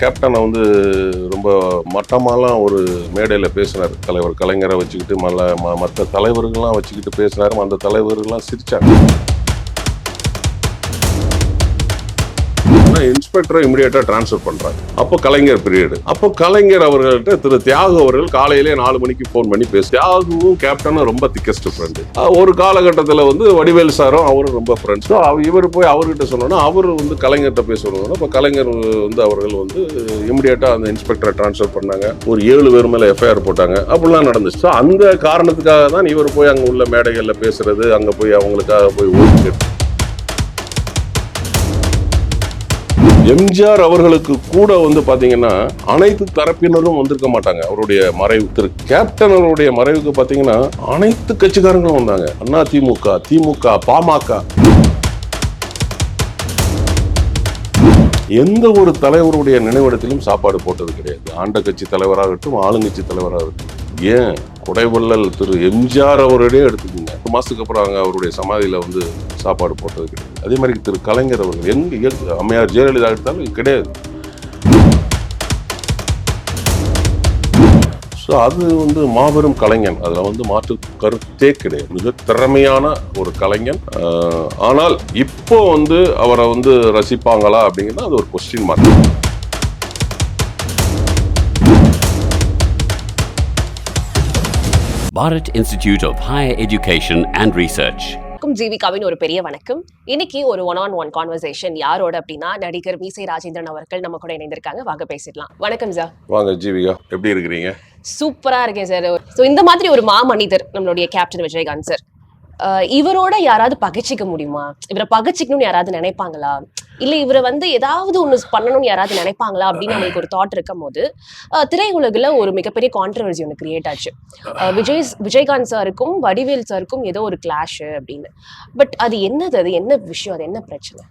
கேப்டனை வந்து ரொம்ப மட்டமாலாம் ஒரு மேடையில் பேசினார். தலைவர் கலைஞரை வச்சுக்கிட்டு மல்ல ம மற்ற தலைவர்கள்லாம் வச்சுக்கிட்டு பேசினார் அந்த தலைவர்கள்லாம் சிரிச்சாங்க இன்ஸ்பெக்டரை இமீடியட்டா டிரான்ஸ்ஃபர் பண்றாங்க அப்போ கலைஞர் பீரியடு அப்போ கலைஞர் அவர்கள்ட்ட திரு தியாகு அவர்கள் காலையிலே நாலு மணிக்கு ஃபோன் பண்ணி பேசு தியாகுவும் கேப்டனும் ரொம்ப திக்கஸ்ட் ஃப்ரெண்டு ஒரு காலகட்டத்தில் வந்து வடிவேல் சாரும் அவரும் ரொம்ப ஃப்ரெண்ட்ஸ் இவர் போய் அவர்கிட்ட சொன்னோன்னா அவர் வந்து கலைஞர்கிட்ட பேசணும் இப்போ கலைஞர் வந்து அவர்கள் வந்து இமீடியட்டா அந்த இன்ஸ்பெக்டரை டிரான்ஸ்ஃபர் பண்ணாங்க. ஒரு ஏழு பேர் மேல எஃப்ஐஆர் போட்டாங்க. அப்படிலாம் நடந்துச்சு. அந்த காரணத்துக்காக தான் இவர் போய் அங்கே உள்ள மேடைகளில் பேசுறது அங்கே போய் அவங்களுக்காக போய் ஓட்டு எம்ஜிஆர் அவர்களுக்கு கூட வந்து பாத்தீங்கன்னா அனைத்து தரப்பினரும் வந்திருக்க மாட்டாங்க. அவருடைய மறைவு திரு கேப்டன் அவருடைய மறைவுக்கு பாத்தீங்கன்னா அனைத்து கட்சிக்காரங்களும் வந்தாங்க. அண்ணா திமுக திமுக பாமக. எந்த ஒரு தலைவருடைய நினைவிடத்திலும் சாப்பாடு போட்டது கிடையாது. ஆண்ட கட்சி தலைவராகட்டும் ஆளுங்கட்சி தலைவராகட்டும். ஏன்? கொடைவள்ளல் திரு எம்ஜிஆர் அவருடைய எடுத்துக்கோங்க. ஒரு மாதத்துக்கு அப்புறம் அங்கே அவருடைய சமாதியில் வந்து சாப்பாடு போட்டது கிடையாது. அதே மாதிரி திரு கலைஞர் அவர்கள் எங்கே அம்மையார் ஜெயலலிதா எடுத்தாலும் கிடையாது. ஸோ அது வந்து மாபெரும் கலைஞன். அதில் வந்து மாற்று கருத்தே கிடையாது. மிக திறமையான ஒரு கலைஞன். ஆனால் இப்போ வந்து அவரை வந்து ரசிப்பாங்களா அப்படிங்கிறது அது ஒரு question mark Bharat Institute of Higher Education and Research. வணக்கம் ஜீவிகாவின் ஒரு பெரிய வணக்கம். இன்னைக்கு ஒரு ஒன் ஆன் ஒன் கான்வர்சேஷன் யாரோட அப்படின்னா நடிகர் மீசை ராஜேந்திரன் அவர்கள் நம்ம கூட இணைந்திருக்காங்க. வாங்க பேசிடலாம். வணக்கம் சார் வாங்க ஜீவிகா. எப்படி இருக்கிறீங்க? சூப்பரா இருக்கேன் சார் ஸோ இந்த மாதிரி ஒரு மாமனிதர் நம்மளுடைய கேப்டன் விஜயகாந்த் சார் இவரோட யாராவது பகைச்சிக்க முடியுமா? இவரை பகைச்சிக்கணும்னு யாராவது நினைப்பாங்களா? இல்ல இவரை வந்து ஏதாவது ஒண்ணு பண்ணணும்னு யாராவது நினைப்பாங்களா? அப்படின்னு அவங்களுக்கு ஒரு தாட் இருக்கும் போது திரையுலகுல ஒரு மிகப்பெரிய கான்ட்ரவர்சி ஒன்று கிரியேட் ஆச்சு. விஜய் விஜயகாந்த் சாருக்கும் வடிவேல் சாருக்கும் ஏதோ ஒரு கிளாஷ் அப்படின்னு. பட் அது என்னது? அது என்ன விஷயம்? அது என்ன பிரச்சனை?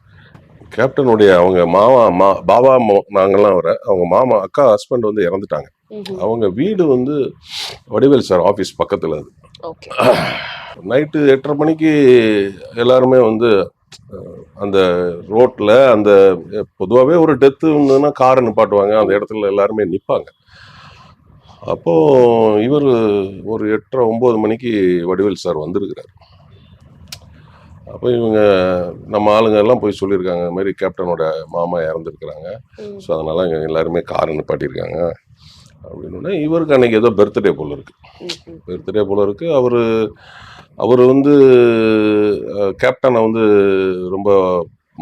கேப்டனுடைய அவங்க மாமா மா பாபா மோ- நாங்கெல்லாம் வர அவங்க மாமா அக்கா ஹஸ்பண்ட் வந்து இறந்துட்டாங்க. அவங்க வீடு வந்து வடிவேல் சார் ஆஃபீஸ் பக்கத்தில் அது. ஓகே நைட்டு எட்டரை மணிக்கு எல்லாருமே வந்து அந்த ரோட்டில் அந்த பொதுவாகவே ஒரு டெத்து இருந்ததுன்னா காரை நிப்பாட்டுவாங்க. அந்த இடத்துல எல்லாருமே நிற்பாங்க அப்போது இவர் ஒரு எட்டரை ஒம்பது மணிக்கு வடிவேல் சார் வந்திருக்கிறார். அப்போ இவங்க நம்ம ஆளுங்க எல்லாம் போய் சொல்லியிருக்காங்க. மாதிரி கேப்டனோட மாமா இறந்துருக்குறாங்க. ஸோ அதனால இங்க எல்லாருமே காரை நிப்பாட்டியிருக்காங்க. அப்படின்னு இவருக்கு அன்னைக்கு ஏதோ பர்த்டே போல இருக்கு. பர்த்டே போல இருக்கு. அவர் அவர் வந்து கேப்டனை வந்து ரொம்ப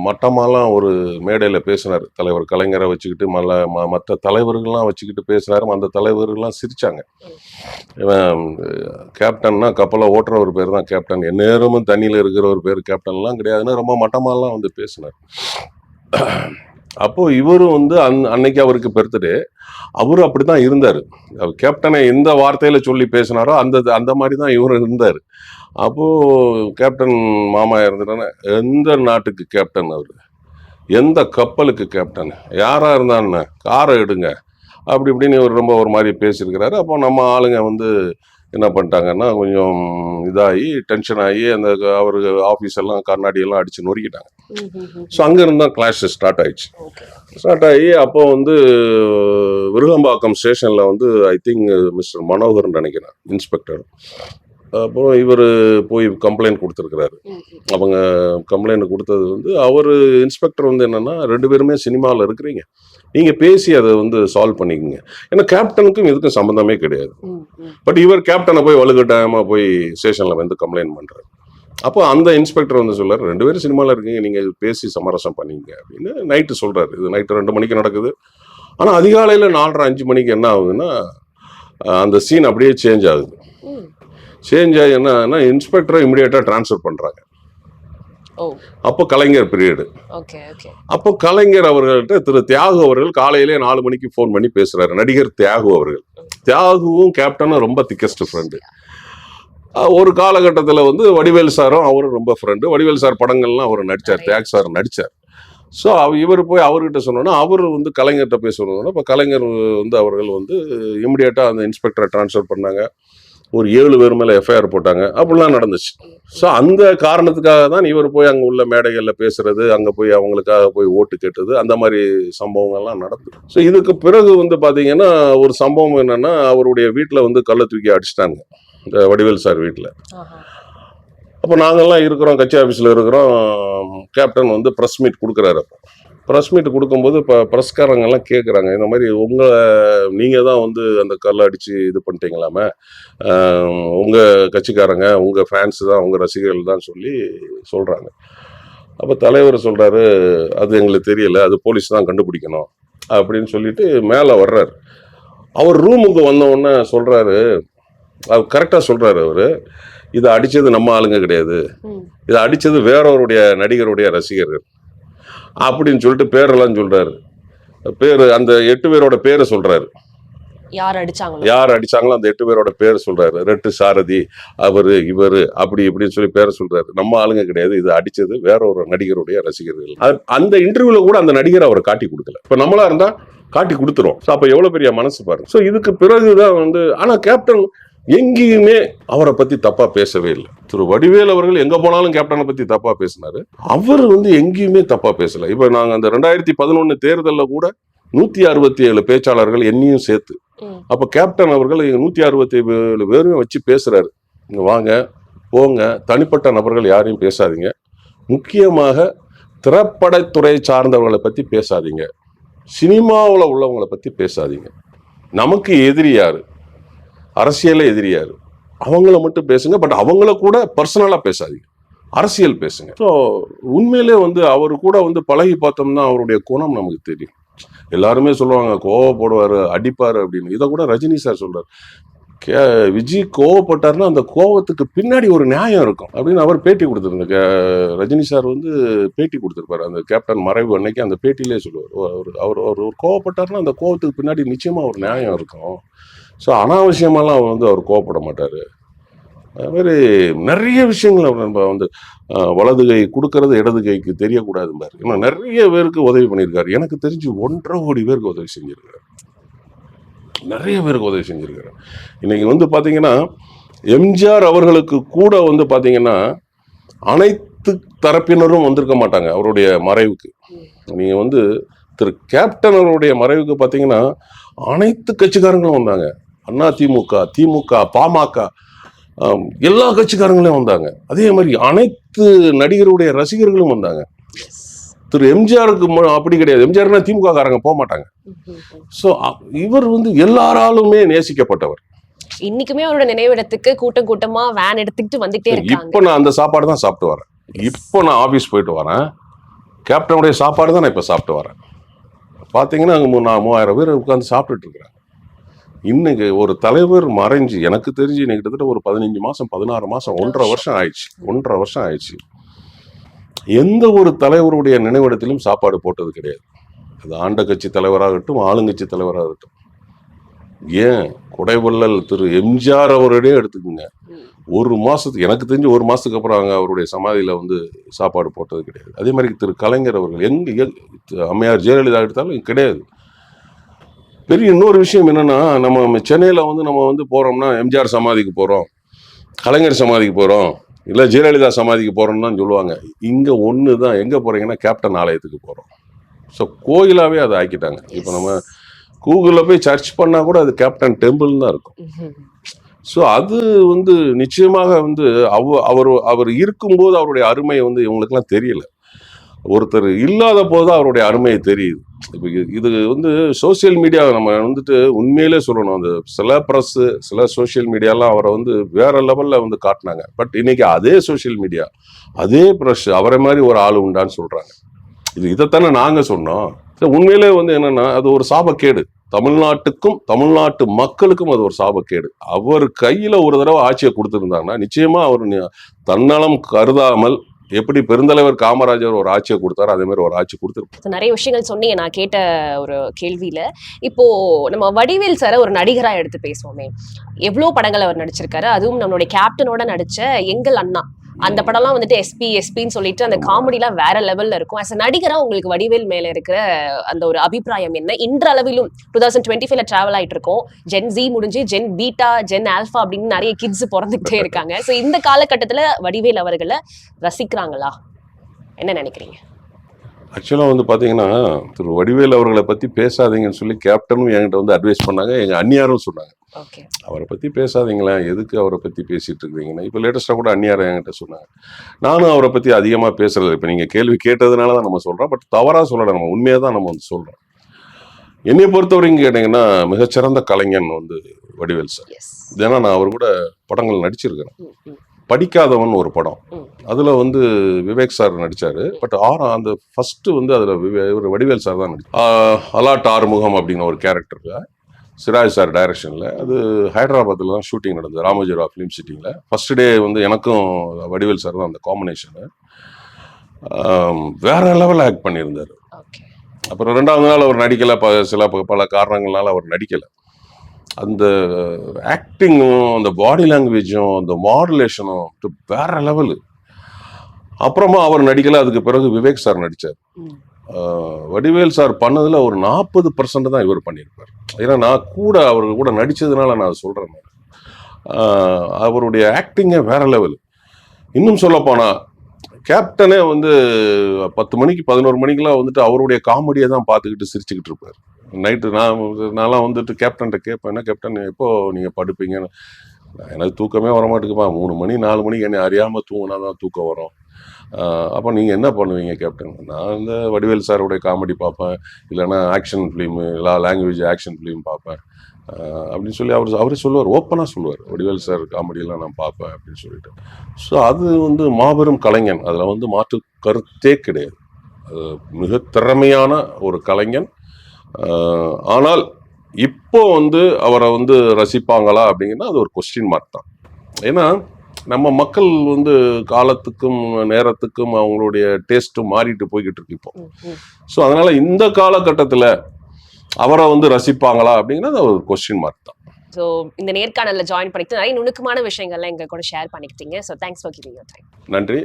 மட்டமாலாம் ஒரு மேடையில் பேசினார். தலைவர் கலைஞரை வச்சுக்கிட்டு மல்ல ம மற்ற தலைவர்கள்லாம் வச்சுக்கிட்டு பேசினார் அந்த தலைவர்கள்லாம் சிரிச்சாங்க. இவன் கேப்டன்னா கப்பலை ஓட்டுற ஒரு பேர் தான் கேப்டன் எந்நேரமும் தண்ணியில் இருக்கிற ஒரு பேர் கேப்டன்லாம் கிடையாதுன்னு ரொம்ப மட்டமாலாம் வந்து பேசினார். அப்போது இவரும் வந்து அந் அன்னைக்கு அவருக்கு பர்த்டே அவரும் அப்படித்தான் இருந்தார். கேப்டனை எந்த வார்த்தையில் சொல்லி பேசினாரோ அந்த அந்த மாதிரி தான் இவரும் இருந்தார். அப்போ கேப்டன் மாமா இருந்துட்டானே எந்த நாட்டுக்கு கேப்டன் அவர்? எந்த கப்பலுக்கு கேப்டன் யாரா இருந்தான்னு காரை எடுங்க. அப்படி இப்படின்னு இவர் ரொம்ப ஒரு மாதிரி பேசியிருக்கிறாரு. அப்போ நம்ம ஆளுங்க வந்து என்ன பண்ணிட்டாங்கன்னா கொஞ்சம் இதாகி டென்ஷன் ஆகி அந்த அவர் ஆஃபீஸ் எல்லாம் கண்ணாடி எல்லாம் அடிச்சு நொறுக்கிட்டாங்க. ஸோ அங்கேருந்து தான் கிளாஷ் ஸ்டார்ட் ஆயிடுச்சு. ஸ்டார்ட் ஆகி அப்போ வந்து விருகம்பாக்கம் ஸ்டேஷனில் வந்து ஐ திங்க் மிஸ்டர் மனோகர்னு நினைக்கிறேன் இன்ஸ்பெக்டர் அப்புறம் இவர் போய் கம்ப்ளைண்ட் கொடுத்துருக்கிறாரு. அவங்க கம்ப்ளைண்ட் கொடுத்தது வந்து அவர் இன்ஸ்பெக்டர் வந்து என்னன்னா ரெண்டு பேருமே சினிமாவில் இருக்கிறீங்க. நீங்கள் பேசி அதை வந்து சால்வ் பண்ணிக்கோங்க. ஏன்னா கேப்டனுக்கும் இதுக்கும் சம்மந்தமே கிடையாது. பட் இவர் கேப்டனை போய் வலுக்கட்டாயமாக போய் ஸ்டேஷனில் வந்து கம்ப்ளைண்ட் பண்ணுறாரு அப்போ அந்த இன்ஸ்பெக்டர் வந்து சொல்றாரு ரெண்டு பேரும் சினிமாவில் இருக்கீங்க நீங்கள் பேசி சமரசம் பண்ணிங்க. அப்படின்னு நைட்டு சொல்கிறாரு இது நைட்டு ரெண்டு மணிக்கு நடக்குது. ஆனால் அதிகாலையில் நாலரை அஞ்சு மணிக்கு என்ன ஆகுதுன்னா அந்த சீன் அப்படியே சேஞ்ச் ஆகுது. சேஞ்ச் ஆகி என்ன ஆகுதுன்னா இன்ஸ்பெக்டரை இமிடியேட்டாக ட்ரான்ஸ்ஃபர் பண்ணுறாங்க அப்போ கலைஞர் பீரியடு அப்போ கலைஞர் அவர்கள்ட்ட திரு தியாகு அவர்கள் காலையிலே நாலு மணிக்கு ஃபோன் பண்ணி பேசுறாரு. நடிகர் தியாகு அவர்கள். தியாகுவும் கேப்டனும் ரொம்ப திக்கஸ்ட் ஃப்ரெண்டு ஒரு காலகட்டத்தில் வந்து வடிவேல் சாரும் அவரும் ரொம்ப ஃப்ரெண்டு வடிவேல் சார் படங்கள்லாம் அவர் நடிச்சார். தியாக் சார் நடிச்சார். ஸோ இவர் போய் அவர்கிட்ட சொன்னோன்னா அவர் வந்து கலைஞர்கிட்ட பேசணும்னா இப்போ கலைஞர் வந்து அவர்கள் வந்து இமிடியேட்டாக அந்த இன்ஸ்பெக்டரை ட்ரான்ஸ்ஃபர் பண்ணாங்க. ஒரு ஏழு பேர் மேலே எஃப்ஐஆர் போட்டாங்க. அப்படிலாம் நடந்துச்சு. ஸோ அந்த காரணத்துக்காக தான் இவர் போய் அங்கே உள்ள மேடைகளில் பேசுறது அங்கே போய் அவங்களுக்காக போய் ஓட்டு கேட்டது அந்த மாதிரி சம்பவங்கள்லாம் நடந்தது ஸோ இதுக்கு பிறகு வந்து பார்த்தீங்கன்னா ஒரு சம்பவம் என்னன்னா அவருடைய வீட்டில் வந்து கள்ள தூக்கி அடிச்சிட்டாங்க. இந்த வடிவேல் சார் வீட்டில் அப்போ நாங்கள்லாம் இருக்கிறோம் கட்சி ஆஃபீஸில் இருக்கிறோம். கேப்டன் வந்து ப்ரெஸ் மீட் கொடுக்குறாரு அப்போ. ப்ரெஸ் மீட் கொடுக்கும்போது இப்போ ப்ரெஸ்காரங்கெல்லாம் கேட்குறாங்க இந்த மாதிரி உங்களை நீங்கள் தான் வந்து அந்த கல்லை அடித்து இது பண்ணிட்டீங்களாமே? உங்கள் கட்சிக்காரங்க உங்கள் ஃபேன்ஸ் தான் உங்கள் ரசிகர்கள் தான் சொல்லி சொல்கிறாங்க அப்போ தலைவர் சொல்கிறாரு அது எங்களுக்கு தெரியல அது போலீஸ் தான் கண்டுபிடிக்கணும். அப்படின்னு சொல்லிட்டு மேலே வர்றாரு. அவர் ரூமுக்கு வந்த உடனே சொல்கிறாரு அவர் கரெக்டாக சொல்கிறாரு அவர் இதை அடித்தது நம்ம ஆளுங்க கிடையாது. இதை அடித்தது வேறொருடைய நடிகருடைய ரசிகர்கள். அப்படின்னு சொல்லிட்டு பேரெல்லாம் சொல்கிறாரு பேர் அந்த எட்டு பேரோட பேரை சொல்கிறாரு யார் அடிச்சாங்களோ? யார் அடிச்சாங்களோ அந்த எட்டு பேரோட பேர் சொல்றாரு. ரெட்டு சாரதி அவரு இவரு அப்படி இப்படின்னு சொல்லி பேரை சொல்றாரு. நம்ம ஆளுங்க கிடையாது. இது அடிச்சது வேற ஒரு நடிகருடைய ரசிகர்கள். அந்த இன்டர்வியூல கூட அந்த நடிகர் அவர் காட்டி கொடுக்கல. இப்ப நம்மளா இருந்தா காட்டி கொடுத்துரும் அப்ப எவ்வளவு பெரிய மனசு பாருங்க. சோ இதுக்கு பிறகுதான் வந்து ஆனா கேப்டன் எங்கேயுமே அவரை பத்தி தப்பா பேசவே இல்லை. திரு வடிவேல் அவர்கள் எங்க போனாலும் கேப்டனை பத்தி தப்பா பேசினாரு. அவர் வந்து எங்கேயுமே தப்பா பேசல. இப்ப நாங்க அந்த ரெண்டாயிரத்தி பதினொன்னு தேர்தல்ல கூட நூத்தி அறுபத்தி ஏழு பேச்சாளர்கள் என்னையும் சேர்த்து. அப்ப கேப்டன் அவர்கள் நூத்தி அறுபத்தி ஏழு பேரும் வச்சு பேசுறாரு. இங்க வாங்க போங்க. தனிப்பட்ட நபர்கள் யாரையும் பேசாதீங்க. முக்கியமாக திரைப்படத்துறை சார்ந்தவர்களை பத்தி பேசாதீங்க. சினிமாவில் உள்ளவங்களை பத்தி பேசாதீங்க. நமக்கு எதிரி யாரு? அரசியல எதிரியார். அவங்கள மட்டும் பேசுங்க பட் அவங்கள கூட பர்சனலாக பேசாதீங்க. அரசியல் பேசுங்க. ஸோ உண்மையிலே வந்து அவர் கூட வந்து பழகி பார்த்தோம்னா அவருடைய குணம் நமக்கு தெரியும். எல்லாருமே சொல்லுவாங்க கோவப்படுவார் அடிப்பார் அப்படின்னு. இதை கூட ரஜினி சார் சொல்றாரு. கே விஜய் கோவப்பட்டாருன்னா அந்த கோவத்துக்கு பின்னாடி ஒரு நியாயம் இருக்கும் அப்படின்னு அவர் பேட்டி கொடுத்துருந்த ரஜினி சார் வந்து பேட்டி கொடுத்துருப்பாரு. அந்த கேப்டன் மறைவு அன்னைக்கு அந்த பேட்டியிலே சொல்லுவார். அவர் அவர் அவர் ஒரு கோவப்பட்டாருன்னா அந்த கோவத்துக்கு பின்னாடி நிச்சயமாக ஒரு நியாயம் இருக்கும். ஸோ அனாவசியமாலாம் அவர் வந்து அவர் கோவப்பட மாட்டார். அது மாதிரி நிறைய விஷயங்கள் அவர் நம்ம வந்து வலது கை கொடுக்கறது இடது கைக்கு தெரியக்கூடாதும்பாரு ஏன்னா நிறைய பேருக்கு உதவி பண்ணியிருக்காரு. எனக்கு தெரிஞ்சு ஒன்றரை கோடி பேருக்கு உதவி செஞ்சுருக்காரு. நிறைய பேருக்கு உதவி செஞ்சிருக்காரு. இன்றைக்கி வந்து பார்த்திங்கன்னா எம்ஜிஆர் அவர்களுக்கு கூட வந்து பார்த்திங்கன்னா அனைத்து தரப்பினரும் வந்திருக்க மாட்டாங்க அவருடைய மறைவுக்கு. நீங்கள் வந்து திரு கேப்டன் அவருடைய மறைவுக்கு பார்த்தீங்கன்னா அனைத்து கட்சிக்காரங்களும் வந்தாங்க. அண்ணா திமுக திமுக பாமக எல்லா கட்சிக்காரங்களும் வந்தாங்க. அதே மாதிரி அனைத்து நடிகருடைய ரசிகர்களும் வந்தாங்க. திரு எம்ஜிஆருக்கு அப்படி கிடையாது. எம்ஜிஆர்னா திமுக காரங்க போக மாட்டாங்க. ஸோ இவர் வந்து எல்லாராலுமே நேசிக்கப்பட்டவர். இன்னைக்குமே அவரோட நினைவிடத்துக்கு கூட்டம் கூட்டமா வேன் எடுத்துக்கிட்டு வந்துட்டே இருக்காங்க. இப்போ நான் அந்த சாப்பாடு தான் சாப்பிட்டு வரேன். இப்போ நான் ஆஃபீஸ் போயிட்டு வரேன். கேப்டனுடைய சாப்பாடு தான் நான் இப்போ சாப்பிட்டு வரேன். பார்த்தீங்கன்னா அங்கே நான் மூவாயிரம் பேர் உட்காந்து சாப்பிட்டுட்டு இருக்கிறேன். இன்னைக்கு ஒரு தலைவர் மறைஞ்சு எனக்கு தெரிஞ்சு இன்னைக்கு கிட்டத்தட்ட ஒரு பதினஞ்சு மாசம் பதினாறு மாசம் ஒன்றரை வருஷம் ஆயிடுச்சு. ஒன்றரை வருஷம் ஆயிடுச்சு. எந்த ஒரு தலைவருடைய நினைவிடத்திலும் சாப்பாடு போட்டது கிடையாது. அது ஆண்ட கட்சி தலைவராகட்டும் ஆளுங்கட்சி தலைவராகட்டும். ஏன்? கொடைவள்ளல் திரு எம்ஜிஆர் அவருடைய எடுத்துக்கோங்க. ஒரு மாசத்துக்கு எனக்கு தெரிஞ்சு ஒரு மாசத்துக்கு அப்புறம் அங்க அவருடைய சமாதியில வந்து சாப்பாடு போட்டது கிடையாது. அதே மாதிரி திரு கலைஞர் அவர்கள் எங்க எங்க- அம்மையார் ஜெயலலிதா எடுத்தாலும் கிடையாது. பெரிய இன்னொரு விஷயம் என்னன்னா நம்ம சென்னையில் வந்து நம்ம வந்து போகிறோம்னா எம்ஜிஆர் சமாதிக்கு போகிறோம் கலைஞர் சமாதிக்கு போகிறோம் இல்லை ஜெயலலிதா சமாதிக்கு போகிறோம்னு தான் சொல்லுவாங்க. இங்கே ஒன்று தான் எங்கே போகிறீங்கன்னா கேப்டன் ஆலயத்துக்கு போகிறோம் ஸோ கோயிலாகவே அதை ஆக்கிட்டாங்க. இப்போ நம்ம கூகுளில் போய் சர்ச் பண்ணால் கூட அது கேப்டன் டெம்பிள் தான் இருக்கும். ஸோ அது வந்து நிச்சயமாக வந்து அவ அவர் அவர் இருக்கும்போது அவருடைய அருமை வந்து இவங்களுக்குலாம் தெரியல. ஒருத்தர் இல்லாத போது தான் அவருடைய அருமை தெரியுது. இப்போ இது- வந்து சோஷியல் மீடியா நம்ம வந்துட்டு உண்மையிலே சொல்லணும். அந்த சில ப்ரெஸ்ஸு சில சோஷியல் மீடியாலாம் அவரை வந்து வேற லெவலில் வந்து காட்டினாங்க. பட் இன்னைக்கு அதே சோஷியல் மீடியா அதே ப்ரெஷ் அவரை மாதிரி ஒரு ஆள் உண்டான்னு சொல்கிறாங்க இது இதைத்தானே நாங்கள் சொன்னோம். உண்மையிலே வந்து என்னன்னா அது ஒரு சாபக்கேடு. தமிழ்நாட்டுக்கும் தமிழ்நாட்டு மக்களுக்கும் அது ஒரு சாபக்கேடு. அவர் கையில ஒரு தடவை ஆட்சியை கொடுத்துருந்தாங்கன்னா நிச்சயமா அவர் தன்னலம் கருதாமல் எப்படி பெருந்தலைவர் காமராஜர் ஒரு ஆட்சியை கொடுத்தாரு அதே மாதிரி ஒரு ஆட்சி கொடுத்துருப்பார் நிறைய விஷயங்கள் சொன்னீங்க. நான் கேட்ட ஒரு கேள்வியில இப்போ நம்ம வடிவேல் சார ஒரு நடிகரா எடுத்து பேசுவோமே. எவ்வளவு படங்கள் அவர் நடிச்சிருக்காரு. அதுவும் நம்மளுடைய கேப்டனோட நடிச்ச எங்கள் அண்ணா. அந்த படம்லாம் வந்துட்டு எஸ்பி எஸ்பின்னு சொல்லிட்டு அந்த காமெடிலாம் வேற லெவல்ல இருக்கும். அஸ் நடிகரா உங்களுக்கு வடிவேல் மேல இருக்கிற அந்த ஒரு அபிப்பிராயம் என்ன? இன்றளவிலும் டூ தௌசண்ட் டுவெண்ட்டி ஃபைவ்ல டிராவல் ஆயிட்டு இருக்கோம். ஜென் ஜி முடிஞ்சு ஜென் பீட்டா ஜென் ஆல்ஃபா அப்படின்னு நிறைய கிட்ஸ் பிறந்துகிட்டே இருக்காங்க. ஸோ இந்த காலகட்டத்துல வடிவேல் அவர்களை ரசிக்கிறாங்களா? என்ன நினைக்கிறீங்க? ஆக்சுவலாக வந்து பார்த்தீங்கன்னா திரு வடிவேல் அவர்களை பற்றி பேசாதீங்கன்னு சொல்லி கேப்டனும் என்கிட்ட வந்து அட்வைஸ் பண்ணாங்க. எங்கள் அந்நியாரும் சொன்னாங்க. அவரை பற்றி பேசாதீங்களேன் எதுக்கு அவரை பற்றி பேசிட்டு இருக்கிறீங்கன்னா. இப்போ லேட்டஸ்ட்டாக கூட அந்நியாரம் என்கிட்ட சொன்னாங்க. நானும் அவரை பற்றி அதிகமாக பேசுறது இப்போ நீங்கள் கேள்வி கேட்டதுனால தான் நம்ம சொல்கிறோம் பட் தவறாக சொல்லலை. நம்ம உண்மையாக தான் நம்ம வந்து சொல்கிறோம் என்னைய பொறுத்தவரைக்கும் கேட்டிங்கன்னா மிகச்சிறந்த கலைஞன் வந்து வடிவேல் சார். ஏன்னா நான் அவர் கூட படங்கள் நடிச்சிருக்கிறேன். படிக்காதவன் ஒரு படம். அதுல வந்து விவேக் சார் நடிச்சாரு. பட் ஆறு அந்த ஃபர்ஸ்ட் வந்து அதுல விவே- இவர் வடிவேல் சார் தான் நடிச்சார். அலாட் ஆறுமுகம் அப்படிங்கிற ஒரு கேரக்டர்ல சிராஜ் சார் டைரக்ஷன்ல அது ஹைதராபாத்தில் தான் ஷூட்டிங் நடந்தது. ராமோஜிராவ் ஃபிலிம் சிட்டிங்ல ஃபர்ஸ்ட் டே வந்து எனக்கும் வடிவேல் சார் தான் அந்த காம்பினேஷனு வேற லெவல் ஆக்ட் பண்ணியிருந்தாரு. ஓகே அப்புறம் ரெண்டாவது நாள் அவர் நடிக்கல. ப சில பல காரணங்களால அவர் நடிக்கல. அந்த ஆக்டிங்கும் அந்த பாடி லாங்குவேஜும் அந்த மாடுலேஷனும் வேற லெவலு அப்புறமா அவர் நடிக்கல அதுக்கு பிறகு விவேக் சார். ஆஹ் வடிவேல் சார் பண்ணதுல ஒரு நாற்பது பர்சன்ட் தான் இவர் பண்ணியிருப்பார். ஏன்னா நான் கூட அவர் கூட நடிச்சதுனால நான். ஆஹ் அவருடைய ஆக்டிங்கே வேற லெவல் இன்னும் சொல்ல போனா கேப்டனே வந்து பத்து மணிக்கு பதினோரு மணிக்கெல்லாம் வந்துட்டு அவருடைய காமெடியை தான் பார்த்துக்கிட்டு சிரிச்சுக்கிட்டு இருப்பார். நைட்டு நான் நான்லாம் வந்துட்டு கேப்டன்கிட்ட கேட்பேன் என்ன கேப்டன் எப்போ நீங்கள் படுப்பீங்கன்னு எனக்கு தூக்கமே வர மாட்டேங்குப்பா மூணு மணி நாலு மணிக்கு என்னை அறியாமல் தூங்கினா தான் தூக்கம் வரும். அப்போ நீங்கள் என்ன பண்ணுவீங்க கேப்டன் நான் இந்த வடிவேல் சாருடைய காமெடி பார்ப்பேன். இல்லைன்னா ஆக்ஷன் ஃபிலிமு இல்லை லாங்குவேஜ் ஆக்ஷன் ஃபிலிம் பார்ப்பேன். அப்படின்னு சொல்லி அவர் அவரே சொல்லுவார். ஓப்பனாக சொல்லுவார். வடிவேல் சார் காமெடியெல்லாம் நான் பார்ப்பேன் அப்படின்னு சொல்லிட்டு. ஸோ அது வந்து மாபெரும் கலைஞன். அதில் வந்து மாற்று கருத்தே கிடையாது. அது மிக திறமையான ஒரு கலைஞன். ஆனால் இப்போ வந்து அவரை வந்து ரசிப்பாங்களா அப்படிங்கன்னா அது ஒரு கொஸ்டின் மார்க் தான். ஏன்னா நம்ம மக்கள் வந்து காலத்துக்கும் நேரத்துக்கும் அவங்களுடைய டேஸ்ட்டும் மாறிட்டு போய்கிட்டு இருக்கு இப்போ. ஸோ அதனால இந்த காலகட்டத்தில் அவரை வந்து ரசிப்பாங்களா அப்படிங்கன்னா அது ஒரு கொஸ்டின் மார்க் தான். ஸோ இந்த நேர்காணல்ல ஜாயின் பண்ணிட்டு நிறைய நுணுக்கமான விஷயங்கள்லாம் எங்க கூட ஷேர் பண்ணிக்கிட்டீங்க. So thanks for giving your time நன்றி.